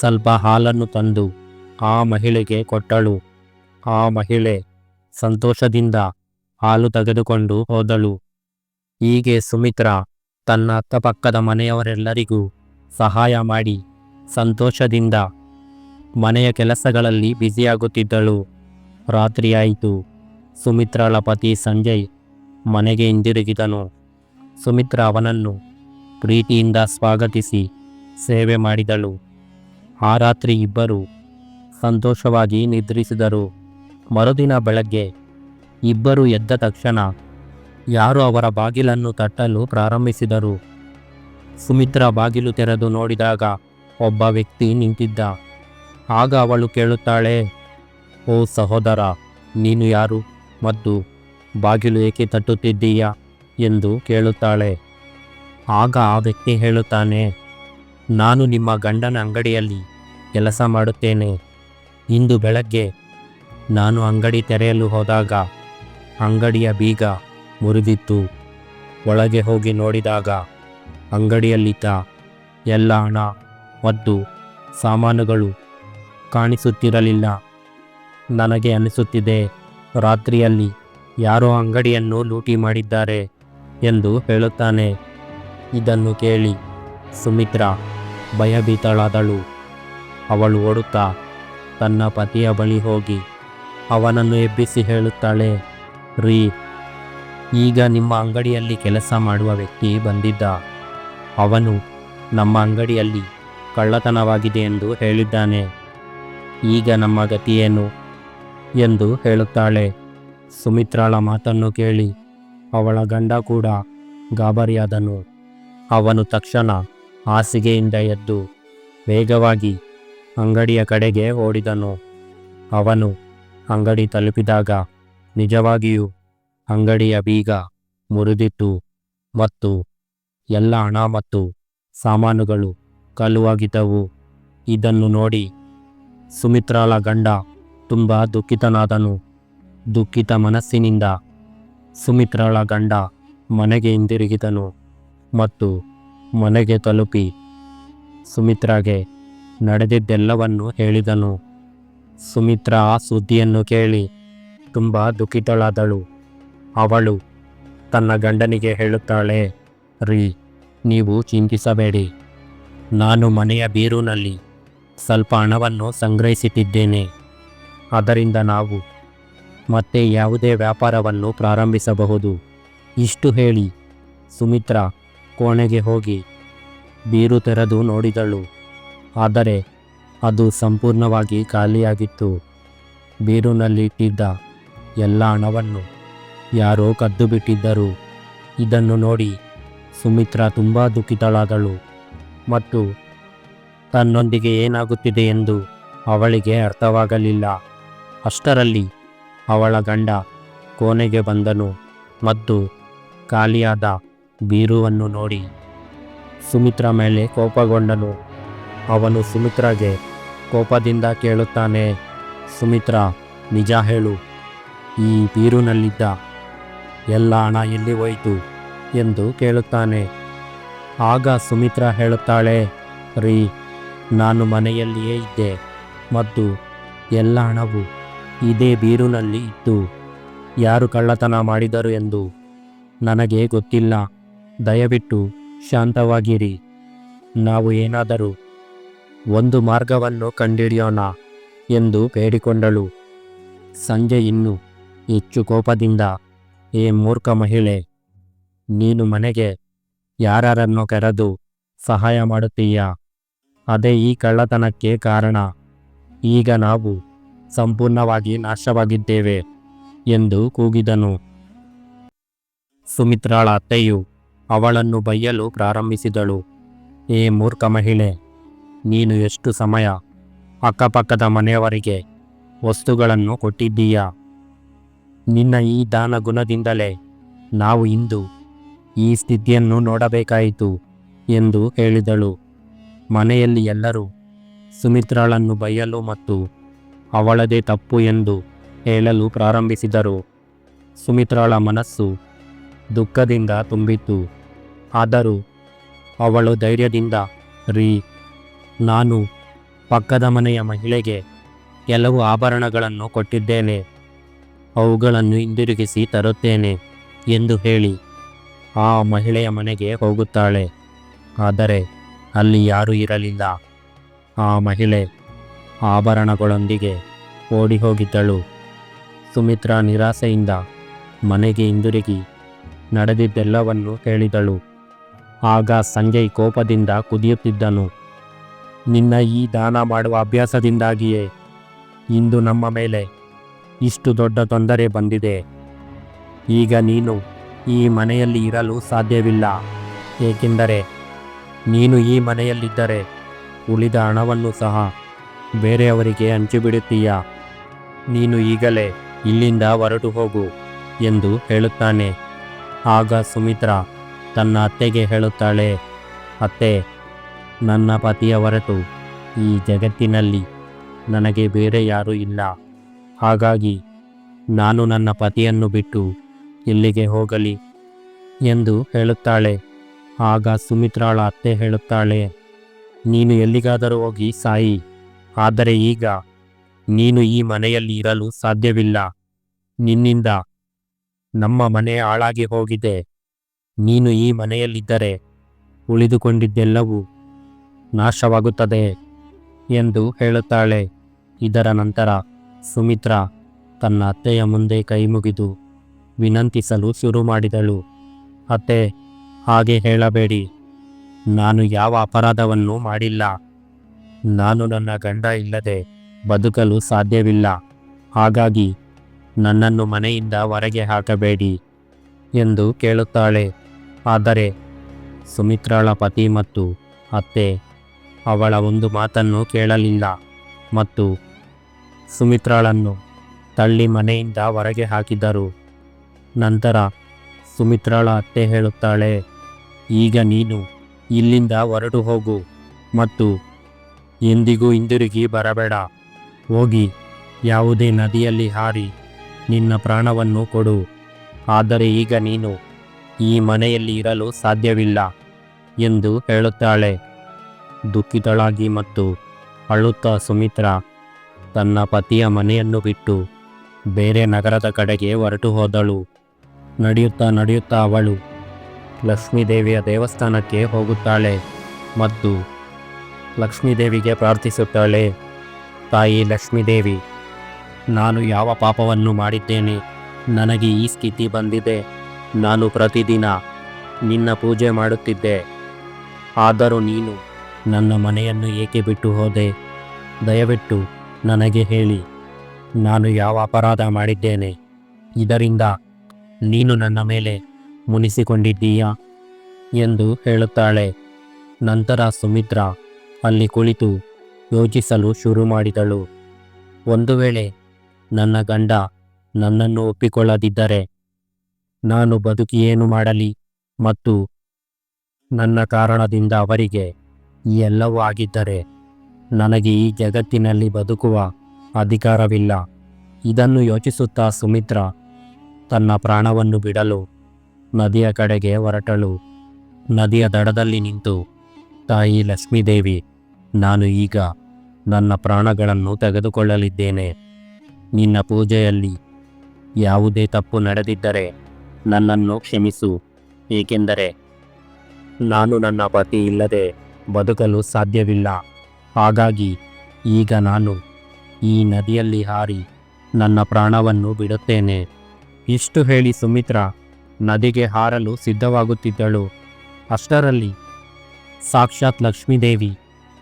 A: ಸ್ವಲ್ಪ ಹಾಲನ್ನು ತಂದು ಆ ಮಹಿಳೆಗೆ ಕೊಟ್ಟಳು. ಆ ಮಹಿಳೆ ಸಂತೋಷದಿಂದ ಹಾಲು ತೆಗೆದುಕೊಂಡು ಹೋದಳು. ಹೀಗೆ ಸುಮಿತ್ರ ತನ್ನ ಅಕ್ಕಪಕ್ಕದ ಮನೆಯವರೆಲ್ಲರಿಗೂ ಸಹಾಯ ಮಾಡಿ ಸಂತೋಷದಿಂದ ಮನೆಯ ಕೆಲಸಗಳಲ್ಲಿ ಬ್ಯುಸಿಯಾಗುತ್ತಿದ್ದಳು. ರಾತ್ರಿಯಾಯಿತು. ಸುಮಿತ್ರಾಳ ಪತಿ ಸಂಜಯ್ ಮನೆಗೆ ಹಿಂದಿರುಗಿದನು. ಸುಮಿತ್ರ ಅವನನ್ನು ಪ್ರೀತಿಯಿಂದ ಸ್ವಾಗತಿಸಿ ಸೇವೆ ಮಾಡಿದಳು. ಆ ರಾತ್ರಿ ಇಬ್ಬರು ಸಂತೋಷವಾಗಿ ನಿದ್ರಿಸಿದರು. ಮರುದಿನ ಬೆಳಗ್ಗೆ ಇಬ್ಬರು ಎದ್ದ ತಕ್ಷಣ ಯಾರು ಅವರ ಬಾಗಿಲನ್ನು ತಟ್ಟಲು ಪ್ರಾರಂಭಿಸಿದರು. ಸುಮಿತ್ರ ಬಾಗಿಲು ತೆರೆದು ನೋಡಿದಾಗ ಒಬ್ಬ ವ್ಯಕ್ತಿ ನಿಂತಿದ್ದ. ಆಗ ಅವಳು ಕೇಳುತ್ತಾಳೆ, ಓ ಸಹೋದರ, ನೀನು ಯಾರು? ಮತ್ತು ಬಾಗಿಲು ಏಕೆ ತಟ್ಟುತ್ತಿದ್ದೀಯಾ ಎಂದು ಕೇಳುತ್ತಾಳೆ. ಆಗ ಆ ವ್ಯಕ್ತಿ ಹೇಳುತ್ತಾನೆ, ನಾನು ನಿಮ್ಮ ಗಂಡನ ಅಂಗಡಿಯಲ್ಲಿ ಕೆಲಸ ಮಾಡುತ್ತೇನೆ. ಇಂದು ಬೆಳಗ್ಗೆ ನಾನು ಅಂಗಡಿ ತೆರೆಯಲು ಹೋದಾಗ ಅಂಗಡಿಯ ಬೀಗ ಮುರಿದಿತ್ತು. ಒಳಗೆ ಹೋಗಿ ನೋಡಿದಾಗ ಅಂಗಡಿಯಲ್ಲಿದ್ದ ಎಲ್ಲ ಹಣ ಮತ್ತು ಸಾಮಾನುಗಳು ಕಾಣಿಸುತ್ತಿರಲಿಲ್ಲ. ನನಗೆ ಅನಿಸುತ್ತಿದೆ ರಾತ್ರಿಯಲ್ಲಿ ಯಾರೋ ಅಂಗಡಿಯನ್ನು ಲೂಟಿ ಮಾಡಿದ್ದಾರೆ ಎಂದು ಹೇಳುತ್ತಾನೆ. ಇದನ್ನು ಕೇಳಿ ಸುಮಿತ್ರಾ ಭಯಭೀತಳಾದಳು. ಅವಳು ಓಡುತ್ತಾ ತನ್ನ ಪತಿಯ ಬಳಿ ಹೋಗಿ ಅವನನ್ನು ಎಬ್ಬಿಸಿ ಹೇಳುತ್ತಾಳೆ, ರೀ, ಈಗ ನಿಮ್ಮ ಅಂಗಡಿಯಲ್ಲಿ ಕೆಲಸ ಮಾಡುವ ವ್ಯಕ್ತಿ ಬಂದಿದ್ದ. ಅವನು ನಮ್ಮ ಅಂಗಡಿಯಲ್ಲಿ ಕಳ್ಳತನವಾಗಿದೆ ಎಂದು ಹೇಳಿದ್ದಾನೆ. ಈಗ ನಮ್ಮ ಗತಿಯೇನು ಎಂದು ಹೇಳುತ್ತಾಳೆ. ಸುಮಿತ್ರಾಳ ಮಾತನ್ನು ಕೇಳಿ, ಅವಳ ಗಂಡ ಕೂಡ ಗಾಬರಿಯಾದನು. ಅವನು ತಕ್ಷಣ ಹಾಸಿಗೆಯಿಂದ ಎದ್ದು ವೇಗವಾಗಿ ಅಂಗಡಿಯ ಕಡೆಗೆ ಓಡಿದನು. ಅವನು ಅಂಗಡಿ ತಲುಪಿದಾಗ ನಿಜವಾಗಿಯೂ ಅಂಗಡಿಯ ಬೀಗ ಮುರಿದಿತ್ತು ಮತ್ತು ಎಲ್ಲ ಹಣ ಮತ್ತು ಸಾಮಾನುಗಳು ಕಲುವಾಗಿದ್ದವು ಇದನ್ನು ನೋಡಿ ಸುಮಿತ್ರಾಳ ಗಂಡ ತುಂಬ ದುಃಖಿತನಾದನು. ದುಃಖಿತ ಮನಸ್ಸಿನಿಂದ ಸುಮಿತ್ರಾಳ ಗಂಡ ಮನೆಗೆ ಹಿಂದಿರುಗಿದನು ಮತ್ತು ಮನೆಗೆ ತಲುಪಿ ಸುಮಿತ್ರಾಗೆ ನಡೆದಿದ್ದೆಲ್ಲವನ್ನು ಹೇಳಿದನು. ಸುಮಿತ್ರಾ ಆ ಸುದ್ದಿಯನ್ನು ಕೇಳಿ ತುಂಬ ದುಃಖಿತಳಾದಳು. ಅವಳು ತನ್ನ ಗಂಡನಿಗೆ ಹೇಳುತ್ತಾಳೆ, ರೀ, ನೀವು ಚಿಂತಿಸಬೇಡಿ. ನಾನು ಮನೆಯ ಬೀರುನಲ್ಲಿ ಸ್ವಲ್ಪ ಹಣವನ್ನು ಸಂಗ್ರಹಿಸುತ್ತಿದ್ದೇನೆ ಅದರಿಂದ ನಾವು ಮತ್ತೆ ಯಾವುದೇ ವ್ಯಾಪಾರವನ್ನು ಪ್ರಾರಂಭಿಸಬಹುದು. ಇಷ್ಟು ಹೇಳಿ. ಸುಮಿತ್ರ ಕೋಣೆಗೆ ಹೋಗಿ ಬೀರು ತೆರೆದು ನೋಡಿದಳು. ಆದರೆ ಅದು ಸಂಪೂರ್ಣವಾಗಿ ಖಾಲಿಯಾಗಿತ್ತು. ಬೀರುನಲ್ಲಿ ಇಟ್ಟಿದ್ದ ಎಲ್ಲ ಹಣವನ್ನು ಯಾರೋ ಕದ್ದು ಬಿಟ್ಟಿದ್ದರು ಇದನ್ನು ನೋಡಿ ಸುಮಿತ್ರ ತುಂಬ ದುಃಖಿತಳಾದಳು ಮತ್ತು ತನ್ನೊಂದಿಗೆ ಏನಾಗುತ್ತಿದೆ ಎಂದು ಅವಳಿಗೆ ಅರ್ಥವಾಗಲಿಲ್ಲ. ಅಷ್ಟರಲ್ಲಿ ಅವಳ ಗಂಡ ಕೋಣೆಗೆ ಬಂದನು ಮತ್ತು ಖಾಲಿಯಾದ ಬೀರುವನ್ನು ನೋಡಿ ಸುಮಿತ್ರ ಮೇಲೆ ಕೋಪಗೊಂಡನು. ಅವನು ಸುಮಿತ್ರಾಗೆ ಕೋಪದಿಂದ ಕೇಳುತ್ತಾನೆ, ಸುಮಿತ್ರ, ನಿಜ ಹೇಳು, ಈ ಬೀರುನಲ್ಲಿದ್ದ ಎಲ್ಲ ಹಣ ಎಲ್ಲಿ ಹೋಯಿತು? ಎಂದು ಕೇಳುತ್ತಾನೆ. ಆಗ ಸುಮಿತ್ರ ಹೇಳುತ್ತಾಳೆ, ರೀ, ನಾನು ಮನೆಯಲ್ಲಿಯೇ ಇದ್ದೆ ಮತ್ತು ಎಲ್ಲ ಹಣವು ಇದೇ ಬೀರುನಲ್ಲಿ ಇತ್ತು. ಯಾರು ಕಳ್ಳತನ ಮಾಡಿದರು ಎಂದು ನನಗೆ ಗೊತ್ತಿಲ್ಲ. ದಯವಿಟ್ಟು ಶಾಂತವಾಗಿರಿ. ನಾವು ಏನಾದರೂ ಒಂದು ಮಾರ್ಗವನ್ನು ಕಂಡಿಡಿಯೋಣ ಎಂದು ಬೇಡಿಕೊಂಡಳು. ಸಂಜೆ ಇನ್ನು ಹೆಚ್ಚು ಕೋಪದಿಂದ, ಏ ಮೂರ್ಖ ಮಹಿಳೆ, ನೀನು ಮನೆಗೆ ಯಾರನ್ನು ಕರೆದು ಸಹಾಯ ಮಾಡುತ್ತೀಯಾ? ಅದೇ ಈ ಕಳ್ಳತನಕ್ಕೆ ಕಾರಣ. ಈಗ ನಾವು ಸಂಪೂರ್ಣವಾಗಿ ನಾಶವಾಗಿದ್ದೇವೆ ಎಂದು ಕೂಗಿದನು. ಸುಮಿತ್ರಾಳ ಅತ್ತೆಯು ಅವಳನ್ನು ಬೈಯಲು ಪ್ರಾರಂಭಿಸಿದಳು. ಏ ಮೂರ್ಖ ಮಹಿಳೆ, ನೀನು ಎಷ್ಟು ಸಮಯ ಅಕ್ಕಪಕ್ಕದ ಮನೆಯವರಿಗೆ ವಸ್ತುಗಳನ್ನು ಕೊಟ್ಟಿದ್ದೀಯಾ? ನಿನ್ನ ಈ ದಾನ ಗುಣದಿಂದಲೇ ನಾವು ಇಂದು ಈ ಸ್ಥಿತಿಯನ್ನು ನೋಡಬೇಕಾಯಿತು ಎಂದು ಹೇಳಿದಳು ಮನೆಯಲ್ಲಿ ಎಲ್ಲರೂ ಸುಮಿತ್ರಾಳನ್ನು ಬೈಯಲು ಮತ್ತು ಅವಳದೇ ತಪ್ಪು ಎಂದು ಹೇಳಲು ಪ್ರಾರಂಭಿಸಿದರು. ಸುಮಿತ್ರಾಳ ಮನಸ್ಸು ದುಃಖದಿಂದ ತುಂಬಿತ್ತು. ಆದರೂ ಅವಳು ಧೈರ್ಯದಿಂದ, ರೀ, ನಾನು ಪಕ್ಕದ ಮನೆಯ ಮಹಿಳೆಗೆ ಕೆಲವು ಆಭರಣಗಳನ್ನು ಕೊಟ್ಟಿದ್ದೇನೆ. ಅವುಗಳನ್ನು ಹಿಂದಿರುಗಿಸಿ ತರುತ್ತೇನೆ ಎಂದು ಹೇಳಿ ಆ ಮಹಿಳೆಯ ಮನೆಗೆ ಹೋಗುತ್ತಾಳೆ. ಆದರೆ ಅಲ್ಲಿ ಯಾರೂ ಇರಲಿಲ್ಲ. ಆ ಮಹಿಳೆ ಆಭರಣಗಳೊಂದಿಗೆ ಓಡಿ ಹೋಗಿದ್ದಳು ಸುಮಿತ್ರಾ ನಿರಾಸೆಯಿಂದ ಮನೆಗೆ ಹಿಂದಿರುಗಿ ನಡೆದಿದ್ದೆಲ್ಲವನ್ನು ಹೇಳಿದಳು. ಆಗ ಸಂಜಯ್ ಕೋಪದಿಂದ ಕುದಿಯುತ್ತಿದ್ದನು. ನಿನ್ನ ಈ ದಾನ ಮಾಡುವ ಅಭ್ಯಾಸದಿಂದಾಗಿಯೇ ಇಂದು ನಮ್ಮ ಮೇಲೆ ಇಷ್ಟು ದೊಡ್ಡ ತೊಂದರೆ ಬಂದಿದೆ. ಈಗ ನೀನು ಈ ಮನೆಯಲ್ಲಿ ಇರಲು ಸಾಧ್ಯವಿಲ್ಲ. ಏಕೆಂದರೆ ನೀನು ಈ ಮನೆಯಲ್ಲಿದ್ದರೆ ಉಳಿದ ಹಣವನ್ನು ಸಹ ಬೇರೆಯವರಿಗೆ ಹಂಚಿಬಿಡುತ್ತೀಯ ನೀನು ಈಗಲೇ ಇಲ್ಲಿಂದ ಹೊರಟು ಹೋಗು ಎಂದು ಹೇಳುತ್ತಾನೆ. ಆಗ ಸುಮಿತ್ರ ತನ್ನ ಅತ್ತೆಗೆ ಹೇಳುತ್ತಾಳೆ, ಅತ್ತೆ, ನನ್ನ ಪತಿಯ ಹೊರತು ಈ ಜಗತ್ತಿನಲ್ಲಿ ನನಗೆ ಬೇರೆ ಯಾರೂ ಇಲ್ಲ. ಹಾಗಾಗಿ ನಾನು ನನ್ನ ಪತಿಯನ್ನು ಬಿಟ್ಟು ಇಲ್ಲಿಗೆ ಹೋಗಲಿ? ಎಂದು ಹೇಳುತ್ತಾಳೆ. ಆಗ ಸುಮಿತ್ರಾಳ ಅತ್ತೆ ಹೇಳುತ್ತಾಳೆ, ನೀನು ಎಲ್ಲಿಗಾದರೂ ಹೋಗಿ ಸಾಯಿ. ಆದರೆ ಈಗ ನೀನು ಈ ಮನೆಯಲ್ಲಿ ಇರಲು ಸಾಧ್ಯವಿಲ್ಲ. ನಿನ್ನಿಂದ ನಮ್ಮ ಮನೆ ಹಾಳಾಗಿ ಹೋಗಿದೆ. ನೀನು ಈ ಮನೆಯಲ್ಲಿದ್ದರೆ ಉಳಿದುಕೊಂಡಿದ್ದೆಲ್ಲವೂ ನಾಶವಾಗುತ್ತದೆ ಎಂದು ಹೇಳುತ್ತಾಳೆ. ಇದರ ನಂತರ ಸುಮಿತ್ರಾ ತನ್ನ ಅತ್ತೆಯ ಮುಂದೆ ಕೈಮುಗಿದು ವಿನಂತಿಸಲು ಶುರು ಮಾಡಿದಳು. ಅತ್ತೆ, ಹಾಗೆ ಹೇಳಬೇಡಿ. ನಾನು ಯಾವ ಅಪರಾಧವನ್ನು ಮಾಡಿಲ್ಲ. ನಾನು ನನ್ನ ಗಂಡ ಇಲ್ಲದೆ ಬದುಕಲು ಸಾಧ್ಯವಿಲ್ಲ. ಹಾಗಾಗಿ ನನ್ನನ್ನು ಮನೆಯಿಂದ ಹೊರಗೆ ಹಾಕಬೇಡಿ ಎಂದು ಕೇಳುತ್ತಾಳೆ. ಆದರೆ ಸುಮಿತ್ರಾಳ ಪತಿ ಮತ್ತು ಅತ್ತೆ ಅವಳ ಒಂದು ಮಾತನ್ನು ಕೇಳಲಿಲ್ಲ ಮತ್ತು ಸುಮಿತ್ರಾಳನ್ನು ತಳ್ಳಿ ಮನೆಯಿಂದ ಹೊರಗೆ ಹಾಕಿದರು. ನಂತರ ಸುಮಿತ್ರಾಳ ಅತ್ತೆ ಹೇಳುತ್ತಾಳೆ, ಈಗ ನೀನು ಇಲ್ಲಿಂದ ಹೊರಟು ಹೋಗು ಮತ್ತು ಎಂದಿಗೂ ಹಿಂದಿರುಗಿ ಬರಬೇಡ. ಹೋಗಿ, ಯಾವುದೇ ನದಿಯಲ್ಲಿ ಹಾರಿ ನಿನ್ನ ಪ್ರಾಣವನ್ನು ಕೊಡು. ಆದರೆ ಈಗ ನೀನು ಈ ಮನೆಯಲ್ಲಿ ಇರಲು ಸಾಧ್ಯವಿಲ್ಲ ಎಂದು ಹೇಳುತ್ತಾಳೆ. ದುಃಖಿತಳಾಗಿ ಮತ್ತು ಅಳುತ್ತಾ ಸುಮಿತ್ರ ತನ್ನ ಪತಿಯ ಮನೆಯನ್ನು ಬಿಟ್ಟು ಬೇರೆ ನಗರದ ಕಡೆಗೆ ಹೊರಟು ಹೋದಳು. ನಡೆಯುತ್ತಾ ನಡೆಯುತ್ತಾ ಅವಳು ಲಕ್ಷ್ಮೀದೇವಿಯ ದೇವಸ್ಥಾನಕ್ಕೆ ಹೋಗುತ್ತಾಳೆ ಮತ್ತು ಲಕ್ಷ್ಮೀದೇವಿಗೆ ಪ್ರಾರ್ಥಿಸುತ್ತಾಳೆ. ತಾಯಿ ಲಕ್ಷ್ಮೀದೇವಿ, ನಾನು ಯಾವ ಪಾಪವನ್ನು ಮಾಡಿದ್ದೇನೆ? ನನಗೆ ಈ ಸ್ಥಿತಿ ಬಂದಿದೆ. ನಾನು ಪ್ರತಿದಿನ ನಿನ್ನ ಪೂಜೆ ಮಾಡುತ್ತಿದ್ದೆ. ಆದರೂ ನೀನು ನನ್ನ ಮನೆಯನ್ನು ಏಕೆ ಬಿಟ್ಟು ಹೋದೆ? ದಯವಿಟ್ಟು ನನಗೆ ಹೇಳಿ, ನಾನು ಯಾವ ಅಪರಾಧ ಮಾಡಿದ್ದೇನೆ? ಇದರಿಂದ ನೀನು ನನ್ನ ಮೇಲೆ ಮುನಿಸಿಕೊಂಡಿದ್ದೀಯಾ? ಎಂದು ಹೇಳುತ್ತಾಳೆ. ನಂತರ ಸುಮಿತ್ರಾ ಅಲ್ಲಿ ಕುಳಿತು ಯೋಚಿಸಲು ಶುರು ಮಾಡಿದಳು. ಒಂದು ವೇಳೆ ನನ್ನ ಗಂಡ ನನ್ನನ್ನು ಒಪ್ಪಿಕೊಳ್ಳದಿದ್ದರೆ ನಾನು ಬದುಕಿ ಏನು ಮಾಡಲಿ ಮತ್ತು ನನ್ನ ಕಾರಣದಿಂದ ಅವರಿಗೆ ಈ ಎಲ್ಲವೂ ಆಗಿದ್ದರೆ ನನಗೆ ಈ ಜಗತ್ತಿನಲ್ಲಿ ಬದುಕುವ ಅಧಿಕಾರವಿಲ್ಲ. ಇದನ್ನು ಯೋಚಿಸುತ್ತಾ ಸುಮಿತ್ರ ತನ್ನ ಪ್ರಾಣವನ್ನು ಬಿಡಲು ನದಿಯ ಕಡೆಗೆ ಹೊರಟಳು. ನದಿಯ ದಡದಲ್ಲಿ ನಿಂತು ತಾಯಿ ಲಕ್ಷ್ಮೀದೇವಿ, ನಾನು ಈಗ ನನ್ನ ಪ್ರಾಣಗಳನ್ನು ತೆಗೆದುಕೊಳ್ಳಲಿದ್ದೇನೆ. ನಿನ್ನ ಪೂಜೆಯಲ್ಲಿ ಯಾವುದೇ ತಪ್ಪು ನಡೆದಿದ್ದರೆ ನನ್ನನ್ನು ಕ್ಷಮಿಸು, ಏಕೆಂದರೆ ನಾನು ನನ್ನ ಪತಿ ಇಲ್ಲದೆ ಬದುಕಲು ಸಾಧ್ಯವಿಲ್ಲ. ಹಾಗಾಗಿ ಈಗ ನಾನು ಈ ನದಿಯಲ್ಲಿ ಹಾರಿ ನನ್ನ ಪ್ರಾಣವನ್ನು ಬಿಡುತ್ತೇನೆ. ಇಷ್ಟು ಹೇಳಿ ಸುಮಿತ್ರ ನದಿಗೆ ಹಾರಲು ಸಿದ್ಧವಾಗುತ್ತಿದ್ದಳು. ಅಷ್ಟರಲ್ಲಿ ಸಾಕ್ಷಾತ್ ಲಕ್ಷ್ಮೀದೇವಿ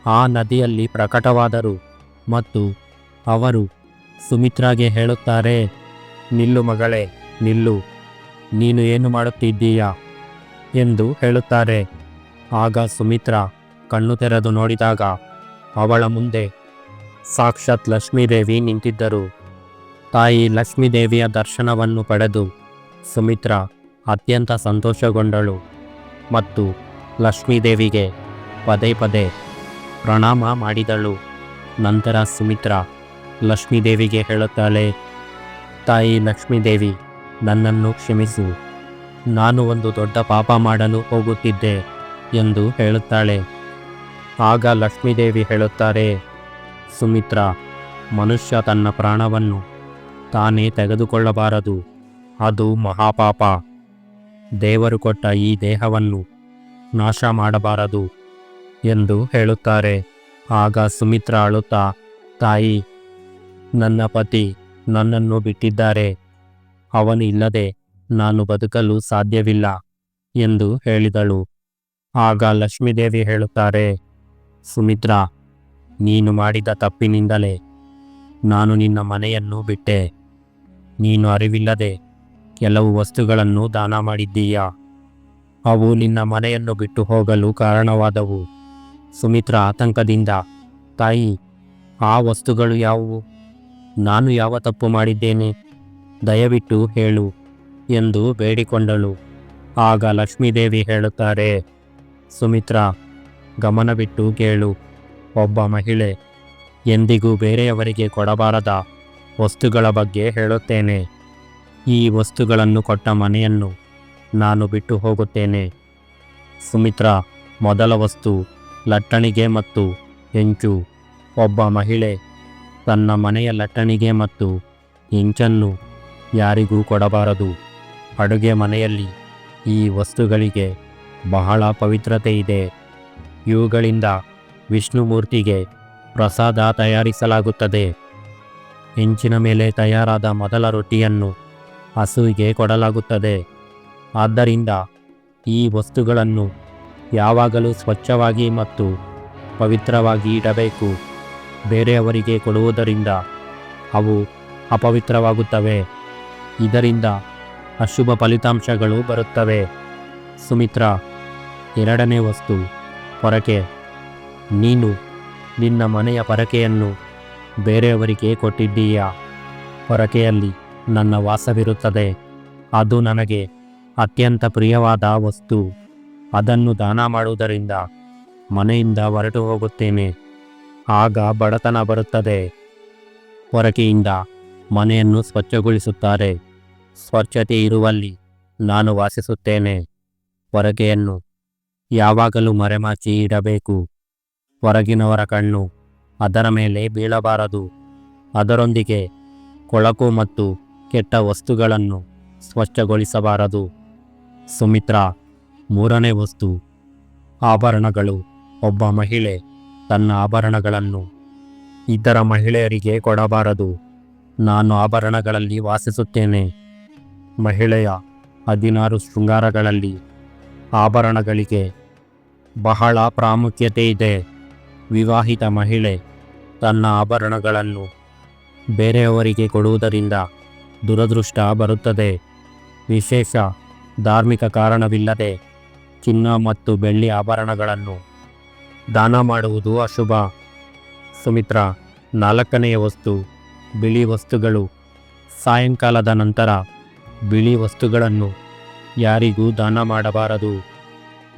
A: ಆ ನದಿಯಲ್ಲಿ ಪ್ರಕಟವಾದರು ಮತ್ತು ಅವರು ಸುಮಿತ್ರಾಗೆ ಹೇಳುತ್ತಾರೆ, ನಿಲ್ಲು ಮಗಳೇ, ನಿಲ್ಲು. ನೀನು ಏನು ಮಾಡುತ್ತಿದ್ದೀಯಾ? ಎಂದು ಹೇಳುತ್ತಾರೆ. ಆಗ ಸುಮಿತ್ರಾ ಕಣ್ಣು ತೆರೆದು ನೋಡಿದಾಗ ಅವಳ ಮುಂದೆ ಸಾಕ್ಷಾತ್ ಲಕ್ಷ್ಮೀದೇವಿ ನಿಂತಿದ್ದರು. ತಾಯಿ ಲಕ್ಷ್ಮೀದೇವಿಯ ದರ್ಶನವನ್ನು ಪಡೆದು ಸುಮಿತ್ರಾ ಅತ್ಯಂತ ಸಂತೋಷಗೊಂಡಳು ಮತ್ತು ಲಕ್ಷ್ಮೀದೇವಿಗೆ ಪದೇ ಪದೇ ಪ್ರಣಾಮ ಮಾಡಿದಳು. ನಂತರ ಸುಮಿತ್ರಾ ಲಕ್ಷ್ಮೀದೇವಿಗೆ ಹೇಳುತ್ತಾಳೆ, ತಾಯಿ ಲಕ್ಷ್ಮೀದೇವಿ, ನನ್ನನ್ನು ಕ್ಷಮಿಸು. ನಾನು ಒಂದು ದೊಡ್ಡ ಪಾಪ ಮಾಡಲು ಹೋಗುತ್ತಿದ್ದೆ ಎಂದು ಹೇಳುತ್ತಾಳೆ. ಆಗ ಲಕ್ಷ್ಮೀದೇವಿ ಹೇಳುತ್ತಾರೆ, ಸುಮಿತ್ರ, ಮನುಷ್ಯ ತನ್ನ ಪ್ರಾಣವನ್ನು ತಾನೇ ತೆಗೆದುಕೊಳ್ಳಬಾರದು. ಅದು ಮಹಾಪಾಪ. ದೇವರು ಕೊಟ್ಟ ಈ ದೇಹವನ್ನು ನಾಶ ಮಾಡಬಾರದು ಎಂದು ಹೇಳುತ್ತಾರೆ. ಆಗ ಸುಮಿತ್ರ ಅಳುತ್ತಾ, ತಾಯಿ, ನನ್ನ ಪತಿ ನನ್ನನ್ನು ಬಿಟ್ಟಿದ್ದಾರೆ. ಅವನು ಇಲ್ಲದೆ ನಾನು ಬದುಕಲು ಸಾಧ್ಯವಿಲ್ಲ ಎಂದು ಹೇಳಿದಳು. ಆಗ ಲಕ್ಷ್ಮೀದೇವಿ ಹೇಳುತ್ತಾರೆ, ಸುಮಿತ್ರ, ನೀನು ಮಾಡಿದ ತಪ್ಪಿನಿಂದಲೇ ನಾನು ನಿನ್ನ ಮನೆಯನ್ನು ಬಿಟ್ಟೆ. ನೀನು ಅರಿವಿಲ್ಲದೆ ಕೆಲವು ವಸ್ತುಗಳನ್ನು ದಾನ ಮಾಡಿದ್ದೀಯ? ಅವು ನಿನ್ನ ಮನೆಯನ್ನು ಬಿಟ್ಟು ಹೋಗಲು ಕಾರಣವಾದವು. ಸುಮಿತ್ರ ಆತಂಕದಿಂದ, ತಾಯಿ, ಆ ವಸ್ತುಗಳು ಯಾವುವು? ನಾನು ಯಾವ ತಪ್ಪು ಮಾಡಿದ್ದೇನೆ? ದಯವಿಟ್ಟು ಹೇಳು ಎಂದು ಬೇಡಿಕೊಂಡಳು. ಆಗ ಲಕ್ಷ್ಮೀದೇವಿ ಹೇಳುತ್ತಾರೆ, ಸುಮಿತ್ರ ಗಮನವಿಟ್ಟು ಕೇಳು. ಒಬ್ಬ ಮಹಿಳೆ, ಎಂದಿಗೂ ಬೇರೆಯವರಿಗೆ ಕೊಡಬಾರದ ವಸ್ತುಗಳ ಬಗ್ಗೆ ಹೇಳುತ್ತೇನೆ. ಈ ವಸ್ತುಗಳನ್ನು ಕೊಟ್ಟ ಮನೆಯನ್ನು ನಾನು ಬಿಟ್ಟು ಹೋಗುತ್ತೇನೆ. ಸುಮಿತ್ರ, ಮೊದಲ ವಸ್ತು, ಲಟ್ಟಣಿಗೆ ಮತ್ತು ಹೆಂಚು. ಒಬ್ಬ ಮಹಿಳೆ, ತನ್ನ ಮನೆಯ ಲಟ್ಟಣಿಗೆ ಮತ್ತು ಹೆಂಚನ್ನು ಯಾರಿಗೂ ಕೊಡಬಾರದು. ಅಡುಗೆ ಮನೆಯಲ್ಲಿ ಈ ವಸ್ತುಗಳಿಗೆ ಬಹಳ ಪವಿತ್ರತೆ ಇದೆ. ಇವುಗಳಿಂದ ವಿಷ್ಣುಮೂರ್ತಿಗೆ ಪ್ರಸಾದ ತಯಾರಿಸಲಾಗುತ್ತದೆ. ಹೆಂಚಿನ ಮೇಲೆ ತಯಾರಾದ ಮೊದಲ ರೊಟ್ಟಿಯನ್ನು ಹಸುವಿಗೆ ಕೊಡಲಾಗುತ್ತದೆ. ಆದ್ದರಿಂದ ಈ ವಸ್ತುಗಳನ್ನು ಯಾವಾಗಲೂ ಸ್ವಚ್ಛವಾಗಿ ಮತ್ತು ಪವಿತ್ರವಾಗಿ ಇಡಬೇಕು. ಬೇರೆಯವರಿಗೆ ಕೊಡುವುದರಿಂದ ಅವು ಅಪವಿತ್ರವಾಗುತ್ತವೆ. ಇದರಿಂದ ಅಶುಭ ಫಲಿತಾಂಶಗಳು ಬರುತ್ತವೆ. ಸುಮಿತ್ರ, ಎರಡನೇ ವಸ್ತು, ಪೊರಕೆ. ನೀನು ನಿನ್ನ ಮನೆಯ ಪರಕೆಯನ್ನು ಬೇರೆಯವರಿಗೆ ಕೊಟ್ಟಿದ್ದೀಯಾ? ಪೊರಕೆಯಲ್ಲಿ ನನ್ನ ವಾಸವಿರುತ್ತದೆ. ಅದು ನನಗೆ ಅತ್ಯಂತ ಪ್ರಿಯವಾದ ವಸ್ತು. ಅದನ್ನು ದಾನ ಮಾಡುವುದರಿಂದ ಮನೆಯಿಂದ ಹೊರಟು ಹೋಗುತ್ತೇನೆ. ಆಗ ಬಡತನ ಬರುತ್ತದೆ. ಹೊರಕೆಯಿಂದ ಮನೆಯನ್ನು ಸ್ವಚ್ಛಗೊಳಿಸುತ್ತಾರೆ. ಸ್ವಚ್ಛತೆ ಇರುವಲ್ಲಿ ನಾನು ವಾಸಿಸುತ್ತೇನೆ. ಹೊರಗೆಯನ್ನು ಯಾವಾಗಲೂ ಮರೆಮಾಚಿ ಇಡಬೇಕು. ಹೊರಗಿನವರ ಕಣ್ಣು ಅದರ ಮೇಲೆ ಬೀಳಬಾರದು. ಅದರೊಂದಿಗೆ ಕೊಳಕು ಮತ್ತು ಕೆಟ್ಟ ವಸ್ತುಗಳನ್ನು ಸ್ವಚ್ಛಗೊಳಿಸಬಾರದು. ಸುಮಿತ್ರ, ಮೂರನೇ ವಸ್ತು. ಆಭರಣಗಳು. ಒಬ್ಬ ಮಹಿಳೆ ತನ್ನ ಆಭರಣಗಳನ್ನು ಇತರ ಮಹಿಳೆಯರಿಗೆ ಕೊಡಬಾರದು. ನಾನು ಆಭರಣಗಳಲ್ಲಿ ವಾಸಿಸುತ್ತೇನೆ. ಮಹಿಳೆಯ ಹದಿನಾರು ಶೃಂಗಾರಗಳಲ್ಲಿ ಆಭರಣಗಳಿಗೆ ಬಹಳ ಪ್ರಾಮುಖ್ಯತೆ ಇದೆ. ವಿವಾಹಿತ ಮಹಿಳೆ ತನ್ನ ಆಭರಣಗಳನ್ನು ಬೇರೆಯವರಿಗೆ ಕೊಡುವುದರಿಂದ ದುರದೃಷ್ಟ ಬರುತ್ತದೆ. ವಿಶೇಷ ಧಾರ್ಮಿಕ ಕಾರಣವಿಲ್ಲದೆ ಚಿನ್ನ ಮತ್ತು ಬೆಳ್ಳಿ ಆಭರಣಗಳನ್ನು ದಾನ ಮಾಡುವುದು ಅಶುಭ. ಸುಮಿತ್ರ, ನಾಲ್ಕನೆಯ ವಸ್ತು, ಬಿಳಿ ವಸ್ತುಗಳು. ಸಾಯಂಕಾಲದ ನಂತರ ಬಿಳಿ ವಸ್ತುಗಳನ್ನು ಯಾರಿಗೂ ದಾನ ಮಾಡಬಾರದು.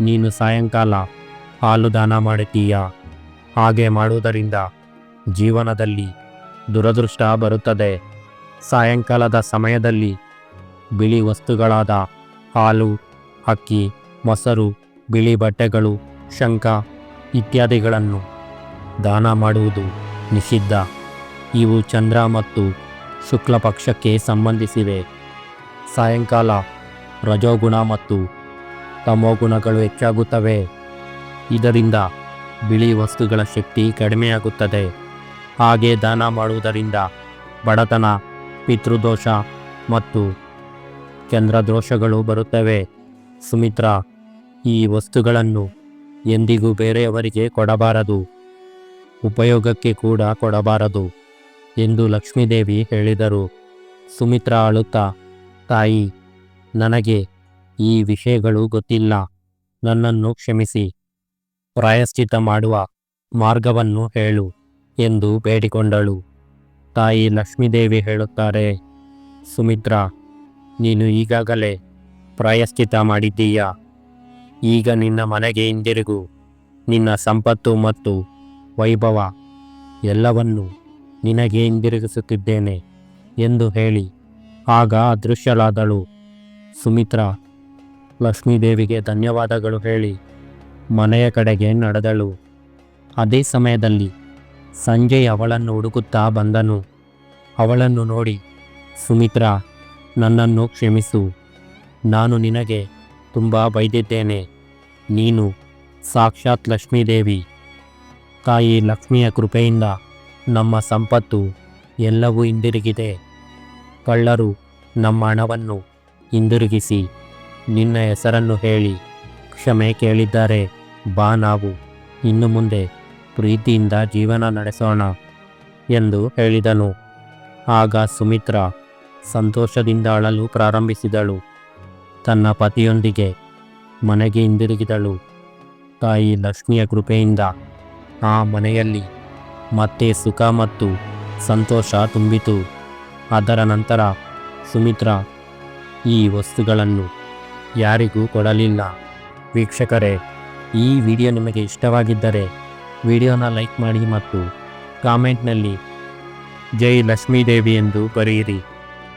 A: ನೀನು ಸಾಯಂಕಾಲ ಹಾಲು ದಾನ ಮಾಡುತ್ತೀಯ. ಹಾಗೆ ಮಾಡುವುದರಿಂದ ಜೀವನದಲ್ಲಿ ದುರದೃಷ್ಟ ಬರುತ್ತದೆ. ಸಾಯಂಕಾಲದ ಸಮಯದಲ್ಲಿ ಬಿಳಿ ವಸ್ತುಗಳಾದ ಹಾಲು, ಅಕ್ಕಿ, ಮೊಸರು, ಬಿಳಿ ಬಟ್ಟೆಗಳು, ಶಂಖ ಇತ್ಯಾದಿಗಳನ್ನು ದಾನ ಮಾಡುವುದು ನಿಷಿದ್ಧ. ಇವು ಚಂದ್ರ ಮತ್ತು ಶುಕ್ಲ ಪಕ್ಷಕ್ಕೆ ಸಂಬಂಧಿಸಿವೆ. ಸಾಯಂಕಾಲ ರಜೋಗುಣ ಮತ್ತು ತಮೋಗುಣಗಳು ಹೆಚ್ಚಾಗುತ್ತವೆ. ಇದರಿಂದ ಬಿಳಿ ವಸ್ತುಗಳ ಶಕ್ತಿ ಕಡಿಮೆಯಾಗುತ್ತದೆ. ಹಾಗೆ ದಾನ ಮಾಡುವುದರಿಂದ ಬಡತನ, ಪಿತೃದೋಷ ಮತ್ತು ಚಂದ್ರದೋಷಗಳು ಬರುತ್ತವೆ. ಸುಮಿತ್ರ, ಈ ವಸ್ತುಗಳನ್ನು ಎಂದಿಗೂ ಬೇರೆಯವರಿಗೆ ಕೊಡಬಾರದು. ಉಪಯೋಗಕ್ಕೆ ಕೂಡ ಕೊಡಬಾರದು ಎಂದು ಲಕ್ಷ್ಮೀದೇವಿ ಹೇಳಿದರು. ಸುಮಿತ್ರ ಅಳುತ್ತಾ, ತಾಯಿ, ನನಗೆ ಈ ವಿಷಯಗಳು ಗೊತ್ತಿಲ್ಲ. ನನ್ನನ್ನು ಕ್ಷಮಿಸಿ. ಪ್ರಾಯಶ್ಚಿತ ಮಾಡುವ ಮಾರ್ಗವನ್ನು ಹೇಳು ಎಂದು ಬೇಡಿಕೊಂಡಳು. ತಾಯಿ ಲಕ್ಷ್ಮೀದೇವಿ ಹೇಳುತ್ತಾರೆ, ಸುಮಿತ್ರ ನೀನು ಈಗಾಗಲೇ ಪ್ರಾಯಶ್ಚಿತ ಮಾಡಿದ್ದೀಯ? ಈಗ ನಿನ್ನ ಮನೆಗೆ ಹಿಂದಿರುಗು. ನಿನ್ನ ಸಂಪತ್ತು ಮತ್ತು ವೈಭವ ಎಲ್ಲವನ್ನು ನಿನಗೆ ಹಿಂದಿರುಗಿಸುತ್ತಿದ್ದೇನೆ ಎಂದು ಹೇಳಿ. ಆಗ ಅದೃಶ್ಯಳಾದಳು ಸುಮಿತ್ರ. ಲಕ್ಷ್ಮೀದೇವಿಗೆ ಧನ್ಯವಾದಗಳು ಹೇಳಿ ಮನೆಯ ಕಡೆಗೆ ನಡೆದಳು. ಅದೇ ಸಮಯದಲ್ಲಿ ಸಂಜಯ್ ಅವಳನ್ನು ಹುಡುಕುತ್ತಾ ಬಂದನು. ಅವಳನ್ನು ನೋಡಿ ಸುಮಿತ್ರಾ ನನ್ನನ್ನು ಕ್ಷಮಿಸು. ನಾನು ನಿನಗೆ ತುಂಬ ಬೈದಿದ್ದೇನೆ. ನೀನು ಸಾಕ್ಷಾತ್ ಲಕ್ಷ್ಮೀದೇವಿ. ತಾಯಿ ಲಕ್ಷ್ಮಿಯ ಕೃಪೆಯಿಂದ ನಮ್ಮ ಸಂಪತ್ತು ಎಲ್ಲವೂ ಹಿಂದಿರುಗಿದೆ. ಕಳ್ಳರು ನಮ್ಮ ಹಣವನ್ನು ಹಿಂದಿರುಗಿಸಿ ನಿನ್ನ ಹೆಸರನ್ನು ಹೇಳಿ ಕ್ಷಮೆ ಕೇಳಿದ್ದಾರೆ. ಬಾ ನಾವು ಇನ್ನು ಮುಂದೆ ಪ್ರೀತಿಯಿಂದ ಜೀವನ ನಡೆಸೋಣ ಎಂದು ಹೇಳಿದನು. ಆಗ ಸುಮಿತ್ರ ಸಂತೋಷದಿಂದ ಅಳಲು ಪ್ರಾರಂಭಿಸಿದಳು. ತನ್ನ ಪತಿಯೊಂದಿಗೆ ಮನೆಗೆ ಹಿಂದಿರುಗಿದಳು. ತಾಯಿ ಲಕ್ಷ್ಮಿಯ ಕೃಪೆಯಿಂದ ಆ ಮನೆಯಲ್ಲಿ ಮತ್ತೆ ಸುಖ ಮತ್ತು ಸಂತೋಷ ತುಂಬಿತು. ಅದರ ನಂತರ ಸುಮಿತ್ರ ಈ ವಸ್ತುಗಳನ್ನು ಯಾರಿಗೂ ಕೊಡಲಿಲ್ಲ. ವೀಕ್ಷಕರೇ, ಈ ವಿಡಿಯೋ ನಿಮಗೆ ಇಷ್ಟವಾಗಿದ್ದರೆ ವಿಡಿಯೋನ ಲೈಕ್ ಮಾಡಿ ಮತ್ತು ಕಾಮೆಂಟ್ನಲ್ಲಿ ಜೈ ಲಕ್ಷ್ಮೀದೇವಿ ಎಂದು ಬರೆಯಿರಿ.